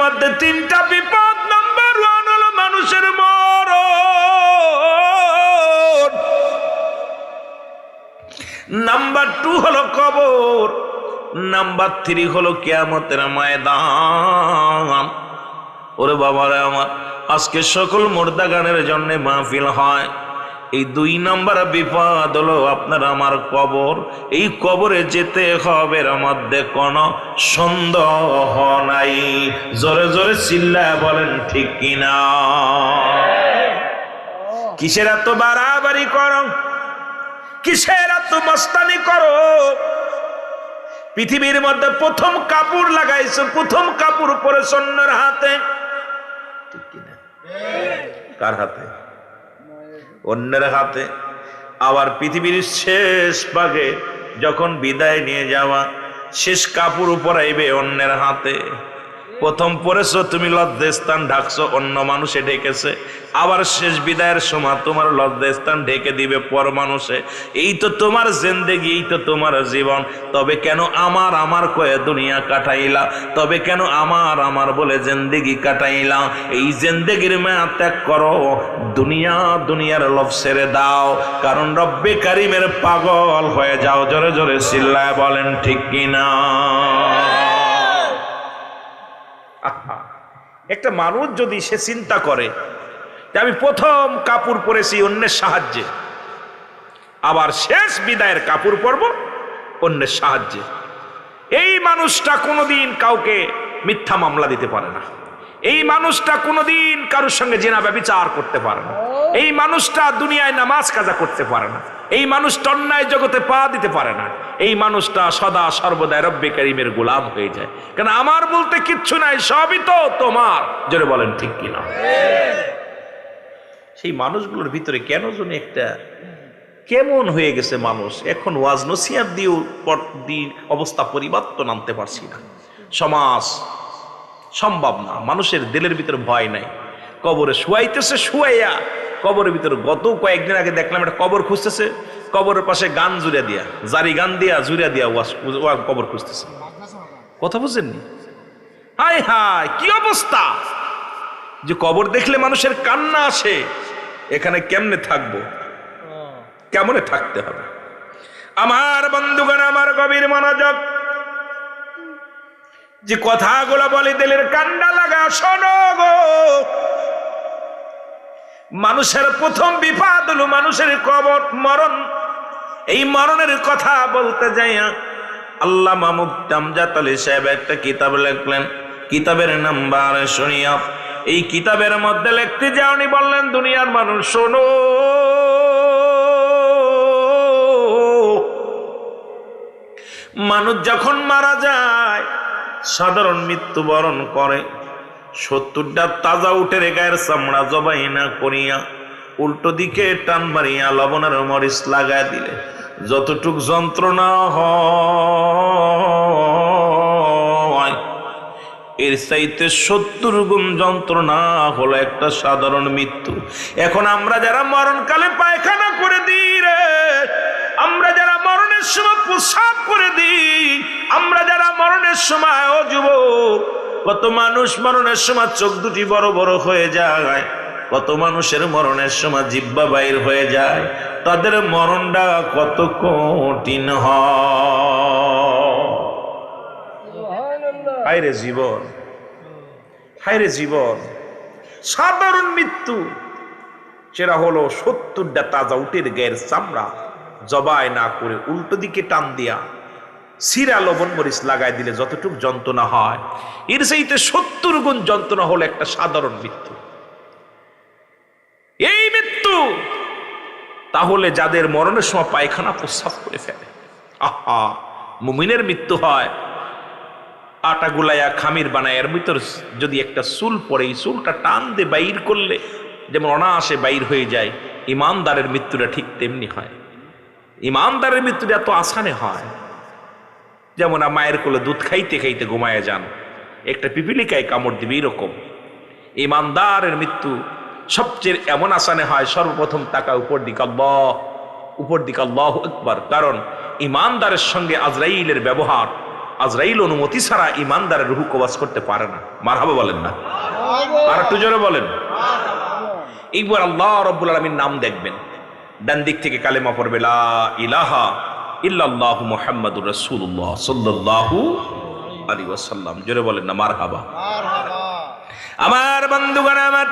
মধ্যে তিনটা বিপদ। নাম্বার ওয়ান হলো মানুষের মরণ। নাম্বার টু হলো কবর। নাম্বার থ্রি হলো কেয়ামতের ময়দান। ওরে বাবারে আমার, আজকে সকল মুর্দা গানের জন্য মাহফিল হয়। এই দুই নাম্বার বিপদ হলো আপনার আমার কবর। এই কবরে যেতে হবে মধ্যে কোনো সন্দেহ নাই। জোরে জোরে চিল্লায় বলেন, ঠিক কিনা? কিসের এত বাড়াবাড়ি করো? কিসের এত মস্তানি করো? পৃথিবীর মধ্যে প্রথম কাপড় লাগাইছো, প্রথম কাপড় পরে সন্ন্যের হাতে। ঠিক কিনা? কার হাতে? অন্যের হাতে। আবার পৃথিবীর শেষ ভাগে যখন বিদায় নিয়ে যাওয়া, শেষ কাপড় পরাইবে অন্যের হাতে। প্রথম পরেছ, তুমি লজ্জাস্থান ঢাকছো, অন্য মানুষে ঢেকেছে আবার শেষ বিদায়ের সময় তোমার লজ্জাস্থান ঢেকে দিবে পর মানুষে। এই তো তোমার জেন্দেগি, এই তো তোমার জীবন। তবে কেন আমার আমার কয়ে দুনিয়া কাটাইলা? তবে কেন আমার আমার বলে জেন্দেগি কাটাইলা? এই জেন্দেগির মায়া ত্যাগ করো। দুনিয়া, দুনিয়ার লভ ছেড়ে দাও। কারণ রব্বে কারিমের পাগল হয়ে যাও। জোরে জোরে চিল্লায় বলেন, ঠিক কিনা একটা মানুষ যদি সে চিন্তা করে যে আমি প্রথম কাপড় পরেছি অন্যের সাহায্যে। আবার শেষ বিদায়ের কাপড় পরব অন্যের সাহায্যে। এই মানুষটা কোনোদিন কাউকে মিথ্যা মামলা দিতে পারে না। এই মানুষটা কোনোদিন কারোর সঙ্গে জেনা ব্যবচার করতে পারে না। এই মানুষটা দুনিয়ায় নামাজ কাজা করতে পারে না। এই মানুষটা অন্যায় জগতে পা দিতে পারে না। এই মানুষটা সদা সর্বদাই রব্বে করিমের গোলাম হয়ে যায়। কেন আমার বলতে কিচ্ছু নাই, সবই তো তোমার। জোরে বলেন ঠিক কিনা? সেই মানুষগুলোর ভিতরে কেন যেন একটা কেমন হয়ে গেছে মানুষ? এখন ওয়াজ নসিয়াত দিয়েও অবস্থা পরিবর্তন আনতে পারছি না। সমাজ সম্ভব না। মানুষের দিলের ভিতরে ভয় নাই। কবরে শুয়াইতেছে, শুয়াইয়া কবরের ভিতরে গত কয়েকদিন আগে দেখলাম একটা কবর খুঁজতেছে, কবরের পাশে গান জুড়ে দিয়া, জারি গান দিয়া জুড়ে দিয়া ওয়া- কবর খুঁজতেছে। কথা বুঝেননি? হায় হায়, কি অবস্থা? যে কবর দেখলে মানুষের কান্না আসে এখানে কেমনে থাকব? কেমনে থাকতে হবে? আমার বন্ধুগণ আমার গভীর মনোযোগ। যে কথাগুলো বলে দিলের কান্ডা লাগা শোনো গো। মানুষের প্রথম বিপদ হলো মানুষের কবর মরণ। এই মরণের কথা বলতে যাইয়া আল্লাহ মামুদ জামজাত আলী সাহেব একটা কিতাব লিখলেন। কিতাবের নাম্বার শুনিয়া এই কিতাবের মধ্যে লিখতে যাওনি বললেন, দুনিয়ার মানুষ, শোনো। মানুষ যখন মারা যায়, সাধারণ মৃত্যুবরণ করে। সত্তরটা তাজা উঠে গায়ের চামড়া জবাই না করিয়া উল্টো দিকে টান মারিয়া লবণের মরিচ লাগায় দিলে। যতটুক যন্ত্রণা হয় এর চাইতে সত্তর গুণ যন্ত্রণা হলো একটা সাধারণ মৃত্যু। এখন আমরা যারা মরণকালে পায়খানা করে দিই রে, আমরা যারা মরণের সময় প্রসাব করে দিই, আমরা যারা মরণের সময় ও যুবক, কত মানুষ মরণের সময় চোখ দুটি বড় বড় হয়ে যায়, কত মানুষের মরণের সময় জিব্বা বাইর হয়ে যায়, তাদের মরণটা কত কঠিন হয়। হায়রে জীবন হায়রে জীবন। সাধারণ মৃত্যু, সেটা হলো সত্তরটা তাজা উটের গায়ের চামড়া, জবাই না করে উল্টো দিকে টান দিয়া সিরা লবণ মরিচ লাগাই দিলে যতটুক যন্ত্রণা হয়। এর চাইতে সত্তর গুণ যন্ত্রণা হলো একটা সাধারণ মৃত্যু। এই মৃত্যু, তাহলে যাদের মরণের সময় পায়খানা প্রস্রাব করে ফেলে। আহা, মুমিনের মৃত্যু হয় আটা গুলাইয়া খামির বানায়, এর ভিতর যদি একটা চুল পড়ে, এই চুলটা টান দিয়ে বাইর করলে যেমন অনায়াসে বাইর হয়ে যায়, ইমানদারের মৃত্যুটা ঠিক তেমনি হয়। ইমানদারের মৃত্যুটা এত আসানে হয়। যেমন মায়ের কোলে দুধ খাইতে খাইতে ঘুমায় যান, একটা পিপিলিকায় কামড় দিবে এরকম। ইমানদারের মৃত্যু সবচেয়ে এমন আসানে হয়, সর্বপ্রথম তাকা উপর দিকে উপর দিকে আল্লাহ একবার কারণ ইমানদারের সঙ্গে আজরাইলের ব্যবহার আজরাইল অনুমতি ছাড়া ইমানদারের রুহু কবাজ করতে পারে না। মারহাবা বলেন না। আর একটু জোরে বলেন। একবার আল্লাহ রব্বুল আলমীর নাম দেখবেন। ডান দিক থেকে কালেমা পড়বে, লা ইলাহা ইল্লাল্লাহু মুহাম্মাদুর রাসূলুল্লাহ সাল্লাল্লাহু আলাইহি ওয়াসাল্লাম। জোরে বলেন না, মারহাবা। আমার বন্ধুগণ, আমার।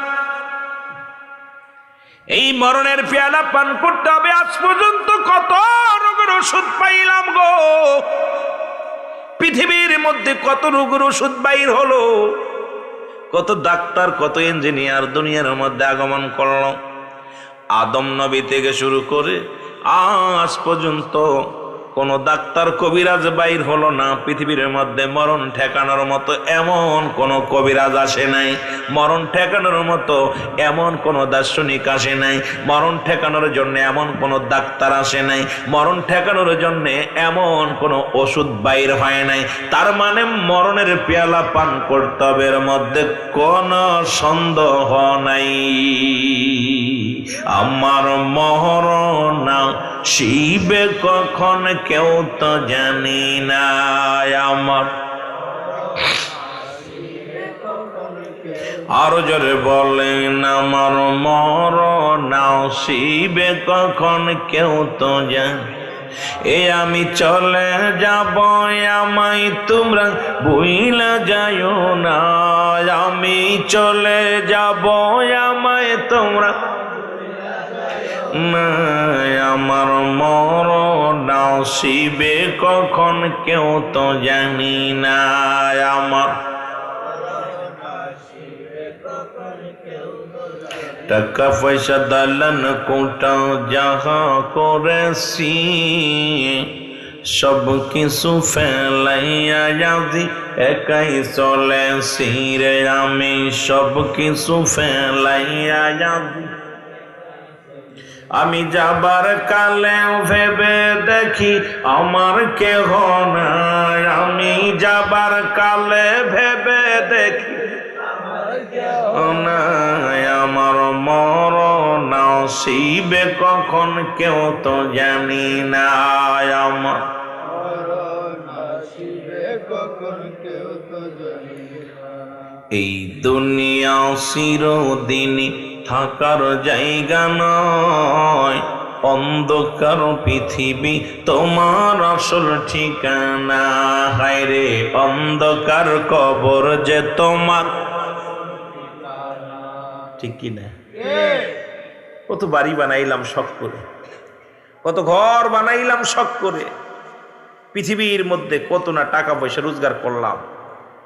এই মরণের পেয়ালা পান করতে হবে, আজ পর্যন্ত কত রোগের ওষুধ পাইলাম গো। পৃথিবীর মধ্যে কত রোগের ওষুধ বাইর হলো, কত ডাক্তার, কত ইঞ্জিনিয়ার দুনিয়ার মধ্যে আগমন করল। আদম নবী থেকে শুরু করে আজ পর্যন্ত কোন ডাক্তার কবিরাজ বাইর হলো না। পৃথিবীর মধ্যে মরণ ঠেকানোর মতো এমন কোন কবিরাজ আসে নাই। মরণ ঠেকানোর মতো এমন কোন দার্শনিক আসে নাই। মরণ ঠেকানোর জন্য এমন কোন ডাক্তার আসে নাই। মরণ ঠেকানোর জন্য এমন কোন ওষুধ বাইর হয় নাই। তার মানে মরণের পেয়ালা পান করতে হবে এর মধ্যে কোন সন্দেহ নাই। আমার মরণ শিবে কখন কেউ তো জানি না আমার। আরও জোরে বলেন আমার মর নাও শিবে কখন কেউ তো জানি। এ আমি চলে যাব আমায় তোমরা ভুইলা যাইও না। আমি চলে যাব আমায় তোমরা না আমার মরণ শিবে কখন কেউ তো জানি না। আমার টাকা পয়সা দালান কোটা যাহা করেছি, সব কিছু ফেলাইয়া যাদি একাই চলেছি রে আমি। সব কিছু ফেলাইয়া যাদি আমি যাবার কালে ভেবে দেখি আমার কেহ নাই। আমি যাবার কালে ভেবে দেখি আমার মরণ শিবে কখন কেউ তো জানি না। এই দুনিয়া চিরদিনই থাকার জায়গা নয়। অন্ধকার পৃথিবী তোমার আসল ঠিকানা। হায় রে অন্ধকার কবর যে তোমার। ঠিক কি না? কত বাড়ি বানাইলাম শখ করে। কত ঘর বানাইলাম শখ করে। পৃথিবীর মধ্যে কত না টাকা পয়সা রোজগার করলাম।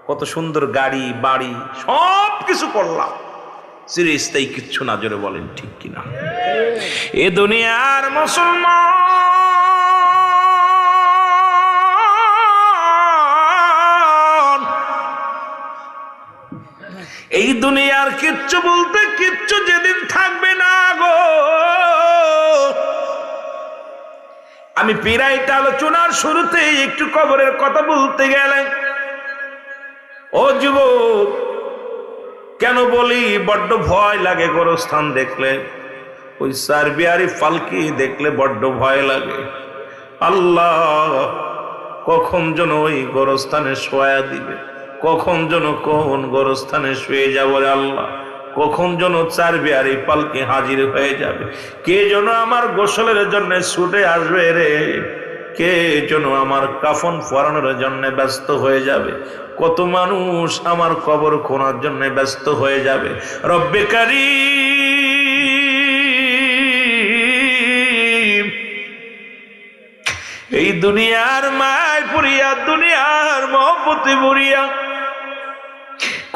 কত সুন্দর গাড়ি, বাড়ি সব কিছু করলাম। চিরস্থায়ী কিচ্ছু না, জোরে বলেন, ঠিক কিনা? এ দুনিয়ার মুসলমান। এই দুনিয়ার কিচ্ছু বলতে কিচ্ছু যেদিন থাকবে না গো। আমি পিরাইটা আলোচনার শুরুতে একটু কবরের কথা বলতে গেলেন ও যুবক কেন বলি? বড্ড ভয় লাগে গোরস্থান দেখলে। ওই সার্বিয়ারি ফালকি দেখলে বড্ড ভয় লাগে। আল্লাহ, কখন যেন ওই গোরস্থানে শোয়া দিবে? কখন যেন কোন গোরস্থানে শুয়ে যাব আল্লাহ? কখন যেন চার বিয়ারি পালকে হাজির হয়ে যাবে? কে যেন আমার গোসলের জন্য ছুটে আসবে রে? কে যেন আমার কাফন পরানোর জন্য ব্যস্ত হয়ে যাবে? কত মানুষ আমার কবর খোনার জন্য ব্যস্ত হয়ে যাবে। রব্বে কারিম। এই দুনিয়ার মায় পুরিয়া, দুনিয়ার মহব্বতে পুরিয়া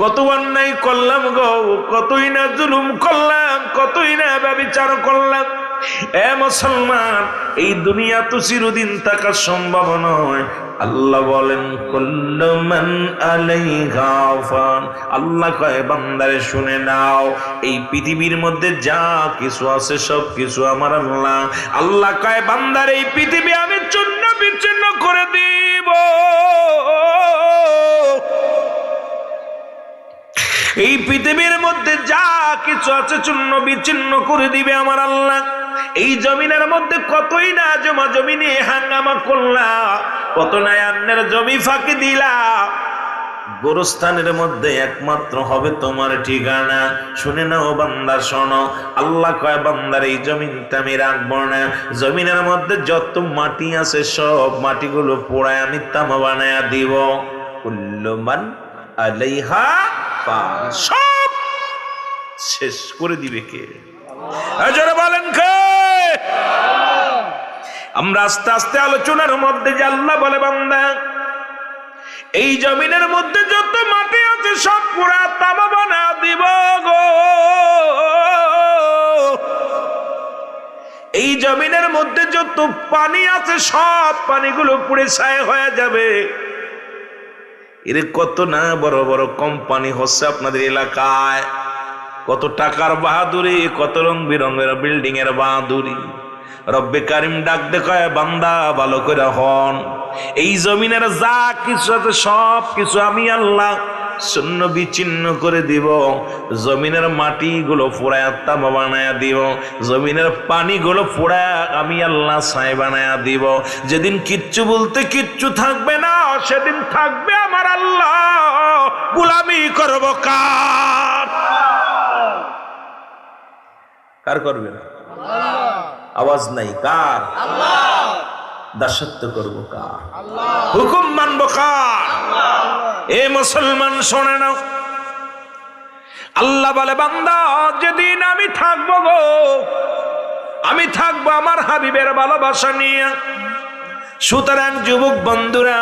কত অন্যায় করলাম গো, কতই না জুলুম করলাম, কতই না ব্যবচার করলাম। এ মুসলমান, এই দুনিয়া তো চিরদিন থাকা সম্ভব নয়। আল্লাহ বলেন ফান আল্লাহ কয়, বান্দারে, শুনে নাও, এই পৃথিবীর মধ্যে যা কিছু আছে, সব কিছু আমার আল্লাহ। আল্লাহ কয়, বান্দার, এই পৃথিবী আমি চূর্ণ বিচ্ছিন্ন করে দিব। এই পৃথিবীর মধ্যে যা কিছু আছে, চূর্ণ বিচ্ছিন্ন করে দিবে আমার আল্লাহ। এই জমিনের মধ্যে কতই না জমা জমি নিয়ে হাঙ্গামা করলা। কত নায়ান্নের জমি ফাঁকি দিলা। গোরস্থানের মধ্যে একমাত্র হবে তোমার ঠিকানা। শুনে নাও বান্দা, শোনো। আল্লাহ কয়, বান্দার এই জমিনটা আমি রাখব না। জমিনের মধ্যে যত মাটি আছে, সব মাটিগুলো পোড়ায় আমি তামা বানায়া দিব। কুল্লমান আলাইহা। সব শেষ করে দিবে কে? কে আমরা আস্তে আস্তে আলোচনার মধ্যে যে আল্লাহ বলে, বান্দা, এই জমিনের মধ্যে যত মাটি আছে সব পুরা তামা বানা দিব গো। এই জমিনের মধ্যে যত পানি আছে সব পানিগুলো পুড়ে ছায় হয়ে যাবে। এর কত না বড় বড় কোম্পানি হচ্ছে আপনাদের এলাকায়? কত টাকার বাহাদুরি, কত রং বেরঙের বিল্ডিং এর বাহাদুরি। রব্বে কারিম ডাক দেখায়, বান্দা ভালো করে হন। এই জমিনের যা কিছু আছে, সব কিছু আমি আল্লাহ শূন্য বিচ্ছিন্ন করে দিব। জমিনের মাটিগুলো ফোড়ায় তামা বানায়া দিব। জমিনের পানিগুলো ফোড়ায় আমি আল্লাহ ছাই বানায়া দিব। যেদিন কিচ্ছু বলতে কিচ্ছু থাকবে না, সেদিন থাকবে আমার আল্লাহ। গুলামি করব কার? কার করবে না আওয়াজ নাই, কার? দাসত্ব করব কার? হুকুম মানব কার? এ মুসলমান, শোনে নাও। আল্লাহ বলে, বান্দা, যেদিন আমি থাকব গো, আমি থাকব আমার হাবিবের ভালোবাসা নিয়ে। সুতরাং, যুবক বন্ধুরা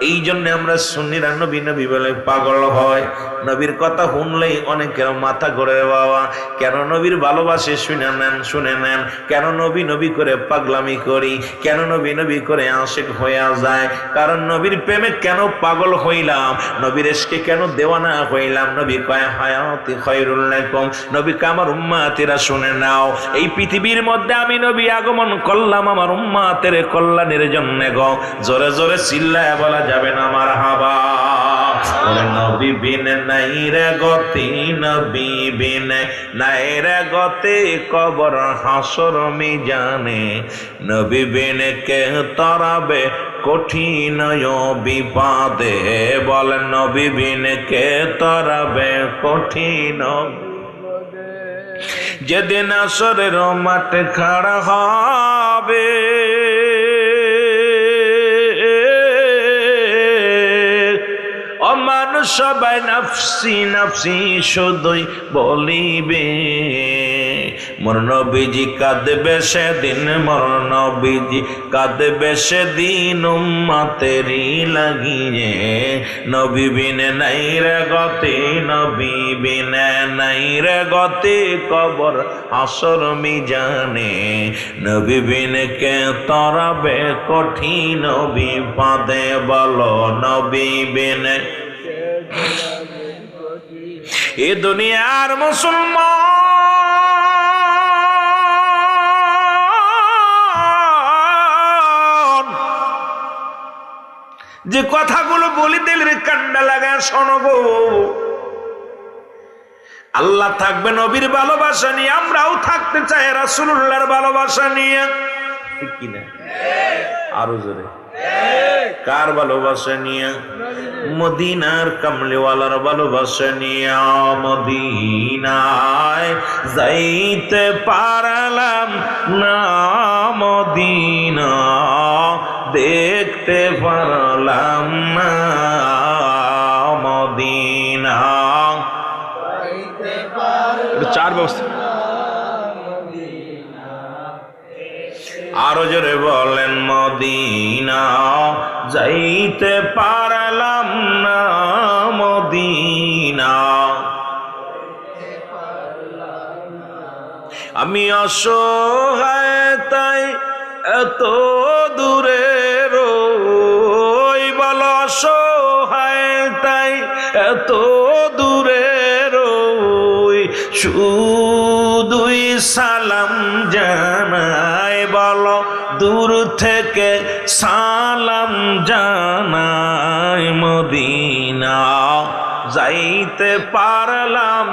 এই জন্য আমরা সুন্নিরা নবী নবী বলে পাগল হয়। নবীর কথা শুনলেই অনেকের মাথা ঘুরে বাবা। কেন নবীর ভালোবাসে শুনে নেন শুনে নেন। কেন নবী নবী করে পাগলামি করি? কেন নবী নবী করে আশেক হয়ে যায়? কারণ নবীর প্রেমে কেন পাগল হইলাম? নবীর এসকে কেন দেওয়ানা হইলাম? নবী কয়, হায়াতি খয়রুল লাকুম। নবী আমার উম্মাতেরা শুনে নাও। এই পৃথিবীর মধ্যে আমি নবী আগমন করলাম আমার উম্মাতের কল্যাণের জন্য গো। জোরে জোরে চিল্লায় বলা যাবে না আমার হাবা। গতি কবর মি জানে নবী কঠিন বিপাদে। বল নবী কে তরাবে কঠিন যেদিন আসরের মাঠে খাড়া হবে সবাই নাফসি নাফসি শুধুই বলিবে। মোর নবীজি কাঁদবে সেদিন, মোর নবীজি কাঁদবে সেদিন উম্মাতেরি লাগিয়ে। নবী বিনে নাই রে গতি, নবী বিনে নাই রে গতি, কবর, আসর, মিজানে। নবী বিনে কে তরাবে কঠিন বিপদে বলো, নবী বিনে এ দুনিয়ার মুসলমান। যে কথাগুলো বলি দিলের কান্ডা লাগা শোনবো আল্লাহ থাকবে নবীর ভালোবাসা নিয়ে, আমরাও থাকতে চাই রাসুল্লাহর ভালোবাসা নিয়ে। কিনা? আরও জোরে। কার ভালোবাসা নিয়ে? মদিনার কামলিওয়ালার ভালোবাসা নিয়ে মদিনায় যাইতে পারলাম না মদিনা দেখতে পারলাম না মদিনা। চার ব্যবস্থা। আরও জোরে বলেন মদিনা যাইতে পারলাম আমি অসহায়, তাই এত দূরে রই বল অসহায়, তাই এত দূরে রই শুধুই সালাম জানাই বল, দূর থেকে সালাম জানাই মদিনা। যাইতে পারলাম